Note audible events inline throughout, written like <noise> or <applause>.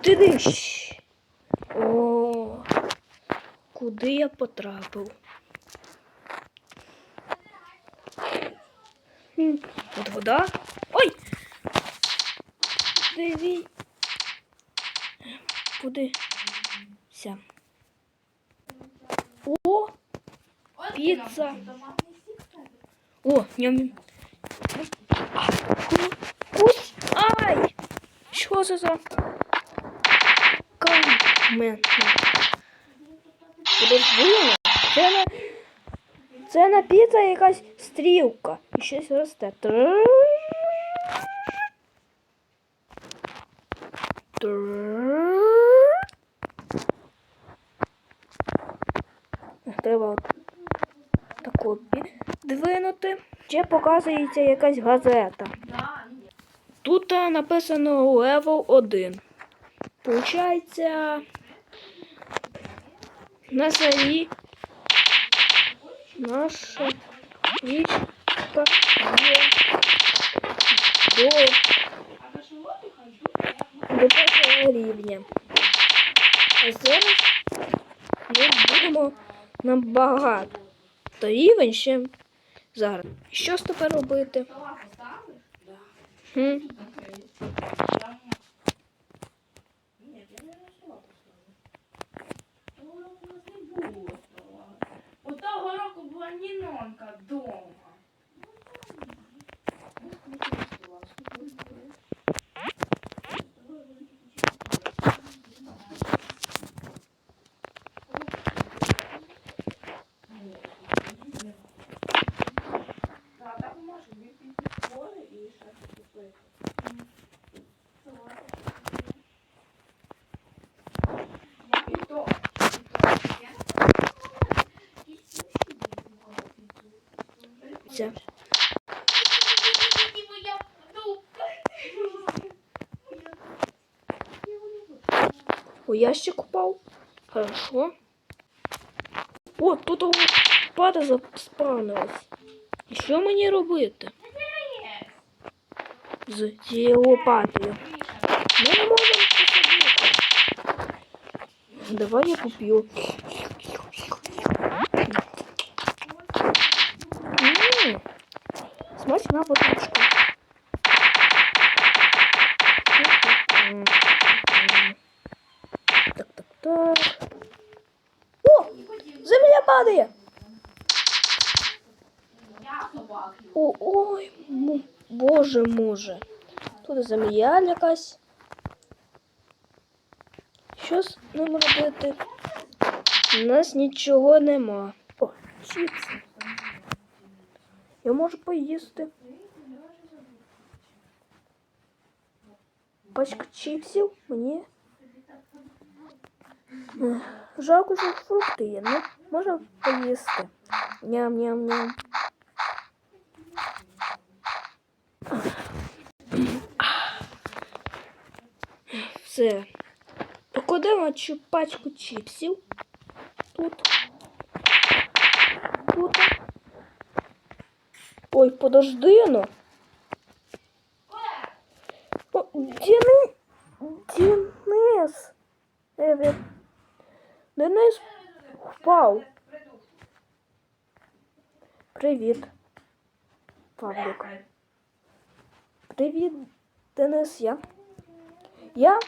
Ти диш. О, куди я потрапив? Тут вода. Ой! Диві. Куди? Ся. О! Піца. О, ням. Кусь. Ай! Що це за камен? Подожди. Це на... Це якась стрілка. І щось росте. Треба таку підвинути. Ще показується якась газета. Тут написано level 1. Получається, на наша річка є до, до першого рівня. А зараз ми будемо набагато рівень ще зараз. Що ж тепер робити? 嗯。Це. У ящик упав. Хорошо. О, тут у пада заспавнилась. І що мені робити з цією лопатою? Ми не можемо посадити. Давай я поп'ю. Смачна водичка. Так, так, так. О! Земля падає! О, ой, боже може. Тут земля якась. Що з ним робити? У нас нічого нема. О, чіпси. Я можу поїсти. Пачка чіпсів мені. Жалко, що фрукти є, ну можна поїсти. Ням-ням-ням. Все. Покладемо пачку чіпсів. Тут. Тут. Ой, подожди, ну. О, Дени... Денис. Е, ви- Денис впав. Привіт. Павлік. Привіт, Денис, я. Я.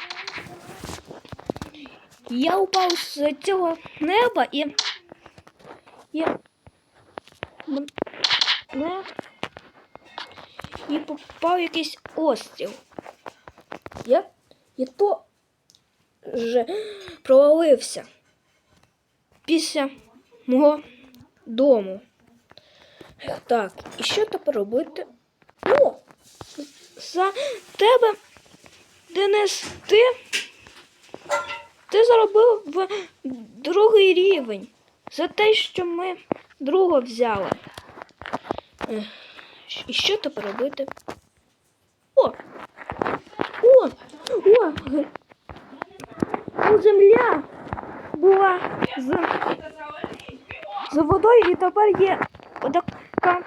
Я упав з цього неба і. І. м- І попав якийсь острів. Я. То вже провалився після мого дому. Так, і що тепер робити? О! За тебе, Денис, ти, ти заробив в другий рівень за те, що ми друга взяли. Е, і що тепер робити? О! О! О! О, земля була за, за водою і тепер є така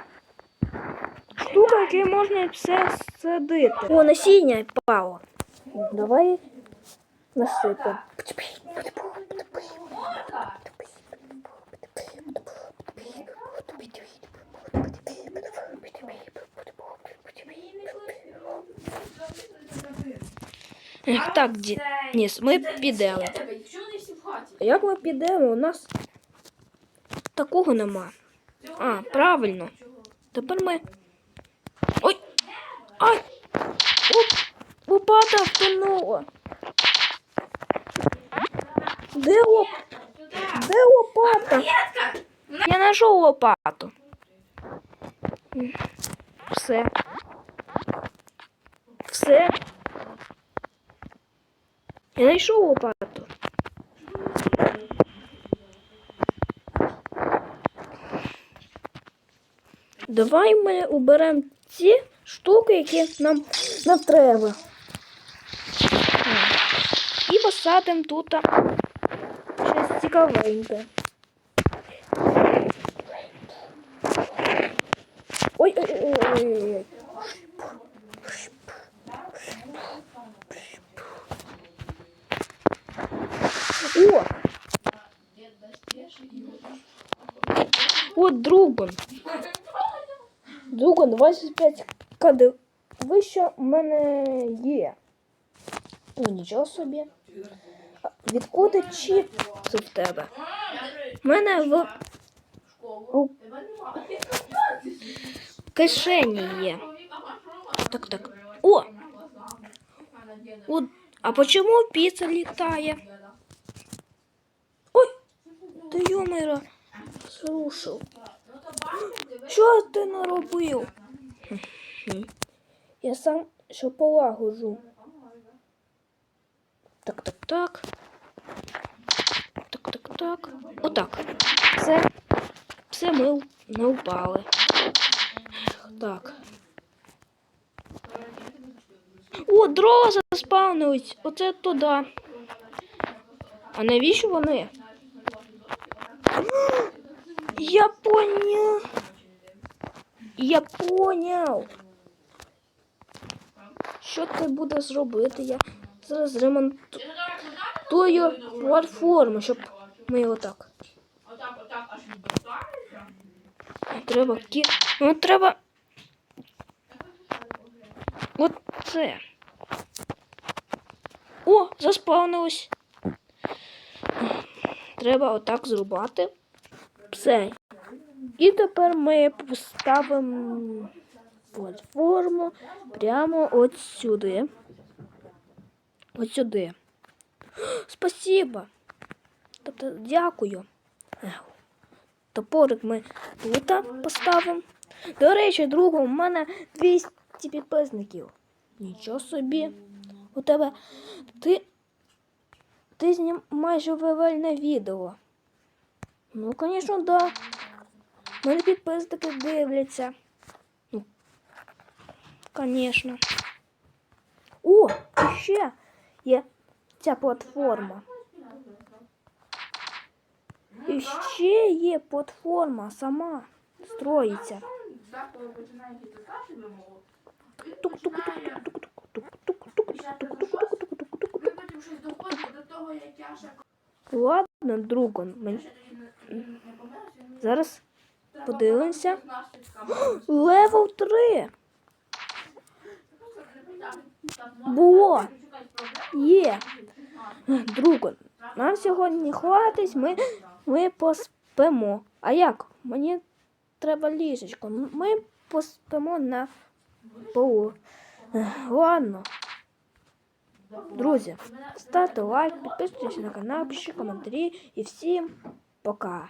штука, якою можна все садити. О, насіння впало. Давай насипемо. Так, ді... Ми підемо. А як ми підемо? У нас такого нема. А, правильно. Тепер ми. Ой! Ай! Оп! Лопата втонула. Де лоп? Де лопата? Я знайшов лопату. Все. Все. Я знайшов лопату. Давай ми уберемо ці штуки, які нам не треба. І посадимо тут щось цікавеньке. Ой-ой-ой. Дукан. Дукан, 25 кд вище в мене є. Ну, нічого собі. Відкуди чіп це в тебе? В мене в У... кишені є. Так, так. О! От. А почему піца літає? Ой! Ти йомира, слушав. Що ти наробив? Я сам ще полагожу. Так, так, так. Так, так, так. Отак. Все. Все ми не впали. Так. О, дрова заспавнились. Оце туди. А навіщо вони? <gasps> Я понял. Я поняв. Що ти будеш робити? Я зараз ремонтую платформу, щоб ми його так. Треба кі... Ну треба. От це. О, заспавнилось. Треба отак зрубати. Все. І тепер ми поставимо платформу прямо от сюди. От сюди. Спасибо. Тобто дякую. Топорик ми тут поставимо. До речі, другу, у мене 200 підписників. Нічого собі. У тебе ти ти майже вивальне відео. Ну, звісно, да. Мої підписники дивляться. Ну, Звісно. О, ще є е-, ця платформа. І ще є е платформа сама строїться. Ладно, другом. Зараз шукати проблему? Є. Не знаю. Друге, нам сьогодні хватить, ми, ми поспимо. А як? Мені треба ліжечко. Ми поспимо на полу. Ладно, друзі, ставте лайк, підписуйтесь на канал, пишіть коментарі і всім пока.